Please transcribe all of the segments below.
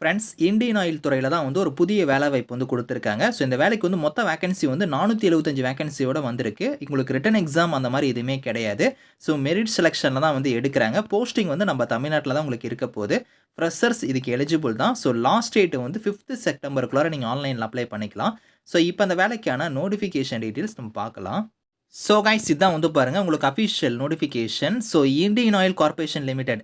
Friends Indian oil துறையில் தான் வந்து ஒரு புதிய வேலை வாய்ப்பு வந்து கொடுத்துருக்காங்க. ஸோ இந்த வேலைக்கு வந்து மொத்த வேகன்சி வந்து நானூற்றி எழுபத்தஞ்சு வேகன்சியோட வந்திருக்கு. உங்களுக்கு ரிட்டன் எக்ஸாம் அந்த மாதிரி எதுவுமே கிடையாது. ஸோ மெரிட் செலெக்ஷனில் தான் வந்து எடுக்கிறாங்க. போஸ்டிங் வந்து நம்ம தமிழ்நாட்டில் தான் உங்களுக்கு இருக்க போகுது. ஃப்ரெஷர்ஸ் இதுக்கு எலிஜிபிள் தான். ஸோ லாஸ்ட் டேட்டு வந்து ஃபிஃப்த்து செப்டம்பருக்குள்ளார நீங்கள் ஆன்லைனில் அப்ளை பண்ணிக்கலாம். ஸோ இப்போ அந்த வேலைக்கான நோட்டிஃபிகேஷன் டீட்டெயில்ஸ் நம்ம பார்க்கலாம். ஸோ கைஸ் இதுதான் வந்து பாருங்கள் உங்களுக்கு official notification so Indian oil corporation limited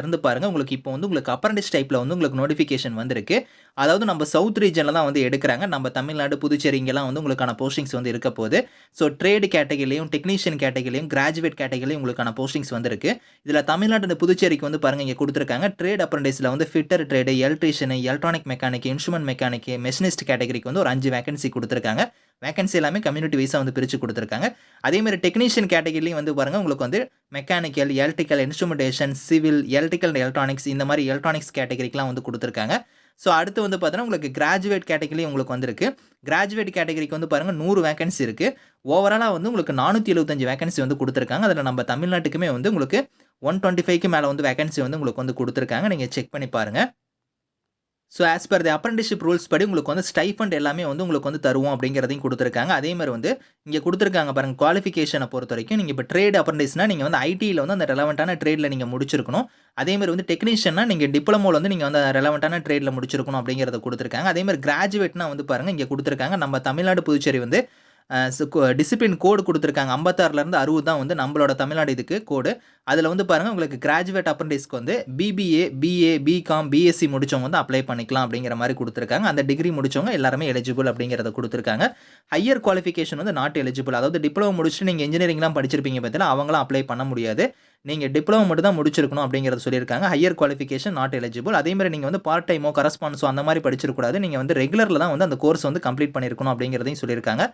இருந்து பாருங்கள் உங்களுக்கு இப்போ வந்து உங்களுக்கு அப்ரண்டிஸ் டைப்பில் வந்து உங்களுக்கு நோட்டிஃபிகேஷன் வந்திருக்கு. அதாவது நம்ம சவுத் ரீஜனில் தான் வந்து எடுக்கிறாங்க. நம்ம தமிழ்நாடு புதுச்சேரி இங்கெல்லாம் வந்து உங்களுக்கான போஸ்டிங்ஸ் வந்து இருக்க போகுது. ஸோ ட்ரேடு கேட்டகிரிலையும் டெக்னீஷியன் கேட்டகிரிலையும் கிராஜுவேட் கேட்டகிரிலையும் உங்களுக்கான போஸ்டிங்ஸ் வந்திருக்கு. இதில் தமிழ்நாடு இந்த புதுச்சேரிக்கு வந்து பாருங்கள் இங்கே கொடுத்துருக்காங்க. ட்ரேட் அப்ரண்டிஸில் வந்து fitter trade electrician electronic mechanic instrument mechanic machinist கேட்டகரிக்கு வந்து ஒரு அஞ்சு வேகன்சி கொடுத்துருக்காங்க. வேகன்சி எல்லாமே கம்யூனிட்டி வைஸாக வந்து பிரித்து கொடுத்துருக்காங்க. அதேமாதிரி டெக்னீஷியன் கேட்டகிரிலையும் வந்து பாருங்கள் உங்களுக்கு வந்து mechanical electrical instrumentation civil electrical electronics இந்த மாதிரி எலக்ட்ரானிக்ஸ் கேட்டகரிக்கெலாம் வந்து கொடுத்துருக்காங்க. ஸோ அடுத்து வந்து பார்த்தீங்கன்னா உங்களுக்கு கிராஜுவேட் கேட்டகரி உங்களுக்கு வந்திருக்கு. கிராஜுவேட் கேட்டகரிக்கு வந்து பாருங்கள் நூறு வேகன்சி இருக்குது ஓவராலாக வந்து உங்களுக்கு நானூற்றி எழுபத்தஞ்சு வேகன்சி வந்து கொடுத்துருக்காங்க. அதில் நம்ம தமிழ்நாட்டுக்குமே வந்து உங்களுக்கு ஒன் டுவெண்ட்டி ஃபைவ்க்கு மேலே வந்து வேகன்சி வந்து உங்களுக்கு வந்து கொடுத்துருக்காங்க. நீங்கள் செக் பண்ணி பாருங்கள் so as per the apprenticeship rules படி உங்களுக்கு வந்து ஸ்டைஃபண்ட் எல்லாமே வந்து உங்களுக்கு வந்து தருவோம் அப்படிங்கிறதையும் கொடுத்துருக்காங்க. அதே மாதிரி வந்து இங்கே கொடுத்துருக்காங்க பாருங்கள் குவாலிஃபிகேஷனை பொறுத்த வரைக்கும் நீங்கள் இப்போ ட்ரேட் அப்ரண்டிஸ்னால் நீங்கள் வந்து ஐடியில் வந்து அந்த ரெலவெண்ட்டான ட்ரேடில் நீங்கள் முடிச்சிருக்கணும். அதே மாதிரி வந்து டெக்னீஷியனா நீங்கள் டிப்ளமோவில் வந்து நீங்கள் வந்து ரெலவெண்ட்டான ட்ரேடில் முடிச்சிருக்கணும் அப்படிங்கிறத கொடுத்துருக்காங்க. அதே மாதிரி கிராஜுவேட்னா வந்து பாருங்கள் இங்கே கொடுத்துருக்காங்க. நம்ம தமிழ்நாடு புதுச்சேரி வந்து டிசிப்ளின் கோடு கொடுத்துருக்காங்க. ஐம்பத்தாறுலேருந்து அறுபது தான் வந்து நம்மளோட தமிழ்நாடு இதுக்கு கோடு அதில் வந்து பாருங்கள் உங்களுக்கு கிராஜுவேட் அப்ரண்டிஸ்க்கு வந்து பிபிஏ பிஏ பிகாம் பிஎஸ்சி முடித்தவங்க வந்து அப்ளை பண்ணிக்கலாம் அப்படிங்கிற மாதிரி கொடுத்துருக்காங்க. அந்த டிகிரி முடிச்சவங்க எல்லாருமே எலிஜிபிள் அப்படிங்கிறத கொடுத்துருக்காங்க. ஹையர் குவாலிஃபிகேஷன் வந்து நாட் எலிஜிபிள் அதாவது டிப்ளமோ முடிச்சுட்டு நீங்கள் இன்ஜினியரிங்லாம் படிச்சிருப்பீங்க பார்த்தீங்கன்னா அவங்களாம் அப்ளை பண்ண முடியாது. நீங்கள் டிப்ளமோ மட்டும் தான் முடிச்சிருக்கணும் அப்படிங்கிறத சொல்லியிருக்காங்க. ஹையர் குவாலிஃபிகேஷன் நாட் எலிஜிபிள் அதே மாதிரி நீங்கள் வந்து பார்ட் டைமோ கரஸ்பான்ஸோ அந்த மாதிரி படிச்சிருக்கூடாது நீங்கள் வந்து ரெகுலரில் தான் வந்து அந்த கோர்ஸ் வந்து கம்ப்ளீட் பண்ணியிருக்கணும் அப்படிங்கிறதையும் சொல்லியிருக்காங்க.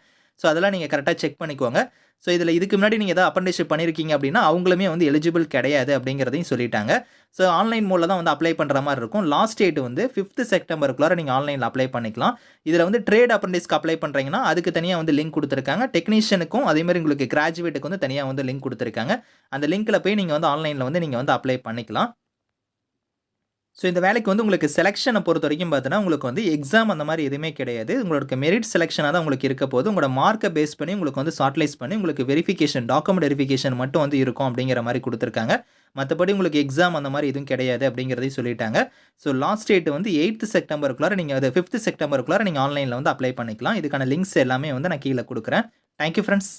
ஸோ அதெல்லாம் நீங்கள் கரெக்டாக செக் பண்ணிக்கோங்க. ஸோ இதில் இதுக்கு முன்னாடி நீங்கள் எதாவது அப்ரண்டிஷிப் பண்ணியிருக்கீங்க அப்படின்னா அவங்களுமே வந்து எலிஜிபிள் கிடையாது அப்படிங்கிறதையும் சொல்லிட்டாங்க. ஸோ ஆன்லைன் மோடில் தான் வந்து அப்ளை பண்ணுற மாதிரி இருக்கும். லாஸ்ட் டேட் வந்து ஃபிஃப்த் செப்டம்பருக்குள்ளார நீங்கள் ஆன்லைனில் அப்ளை பண்ணிக்கலாம். இதில் வந்து ட்ரேட் அப்ரண்டிஸ்க்கு அப்ளை பண்ணுறீங்கன்னா அதுக்கு தனியாக வந்து லிங்க் கொடுத்துருக்காங்க. டெக்னீஷியனுக்கும் அதேமாதிரி உங்களுக்கு கிராஜுவேட்டுக்கு வந்து தனியாக வந்து லிங்க் கொடுத்துருக்காங்க. அந்த லிங்க்கில் போய் நீங்கள் வந்து ஆன்லைனில் வந்து நீங்கள் வந்து அப்ளை பண்ணிக்கலாம். ஸோ இந்த வேலைக்கு வந்து உங்களுக்கு செலெக்ஷனை பொறுத்த வரைக்கும் பார்த்தீங்கன்னா உங்களுக்கு வந்து எக்ஸாம் அந்த மாதிரி எதுவுமே கிடையாது. உங்களுக்கு மெரிட் செலெக்ஷனாக தான் உங்களுக்கு இருக்க போது உங்களோட மார்க்கை பேஸ் பண்ணி உங்களுக்கு வந்து ஷார்ட்லைஸ் பண்ணி உங்களுக்கு வெரிஃபிகேஷன் டாக்குமெண்ட் வெரிஃபிகேஷன் மட்டும் வந்து இருக்கும் அப்படிங்கிற மாதிரி கொடுத்துருக்காங்க. மற்றபடி உங்களுக்கு எக்ஸாம் அந்த மாதிரி எதுவும் கிடையாது அப்படிங்கிறதையும் சொல்லிட்டாங்க. ஸோ லாஸ்ட் டேட் வந்து எயித்து செப்டம்பருக்குள்ளார நீங்கள் அது ஃபிஃப்த் செப்டம்பருக்குள்ளார நீங்கள் ஆன்லைனில் வந்து அப்ளை பண்ணிக்கலாம். இதுக்கான லிங்க்ஸ் எல்லாமே வந்து நான் கீழே கொடுக்குறேன். Thank you friends